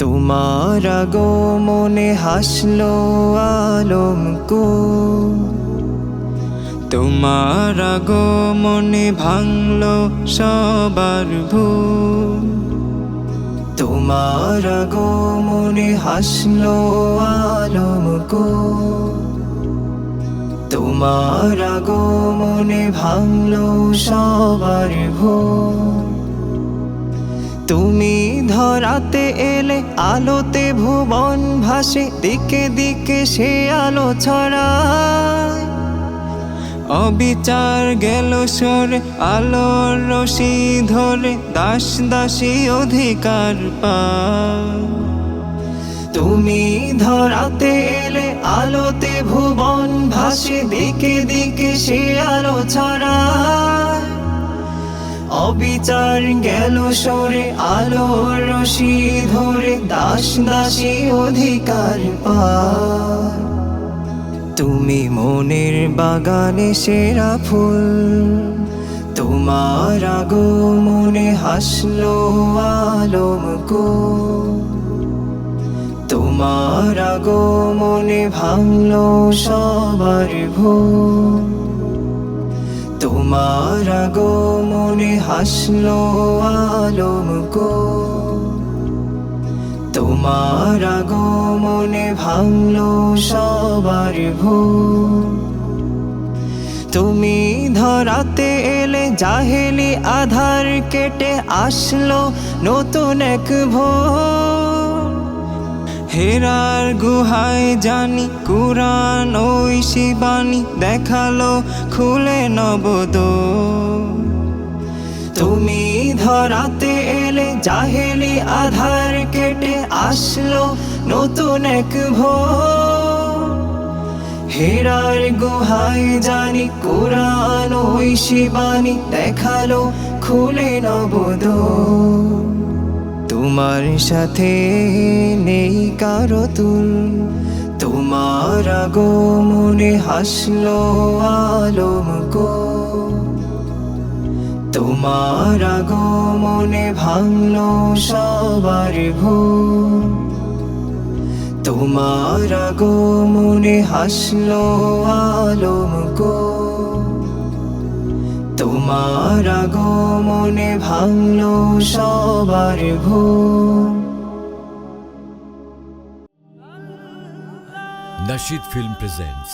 তোমার গো মনে হাসলো আলম কো তোমার গো মনে ভাঙলো সবার ভুল। তোমার গো মনে হাসলো আলম কো তোমার গো মনে ভাঙলো সবার ভুল। তুমি ধরাতে এলে আলোতে ভুবন ভাসে, দিকে দিকে সে আলো ছড়ায়। অবিচার গেল সরে আলোর রশি ধরে, দাস দাসী অধিকার পায়। তুমি ধরাতে এলে আলোতে ভুবন ভাসে, দিকে দিকে সে আলো ছড়ায়। অবিচার গেল সরে আলোর রশি ধরে দাস দাসী অধিকার পায়। তুমি মনের বাগানে সেরা ফুল। তোমার আগো মনে হাসলো আলম কো তোমার আগো মনে ভাঙলো সবার ভুল। তোমার আগো মনে হাসলো আলম কো তোমার আগো মনে ভাঙলো সবার ভুল তুমি ধরাতে এলে জাহেলি আধার কেটে আসলো নতুন এক ভোর। হেরার গুহায় জানি কুরান ওই শিবানী দেখাল, খুলে নবদ তুমি ধরাতে এলে জাহেলি আধার কেটে আসলো নতুন এক হেরার গুহায় জানি, কোরআন ওই শিবানী দেখাল, খুলে নবদ তোমার সাথে নেই কারও তুল। তোমার আগো মনে হাসলো আলম কো তোমার আগো মনে ভাঙলো সবার ভুল তোমার আগো মনে হাসলো আলম কো তোমার আগো মনে ভাঙলো সবার ভুল Nashid Film presents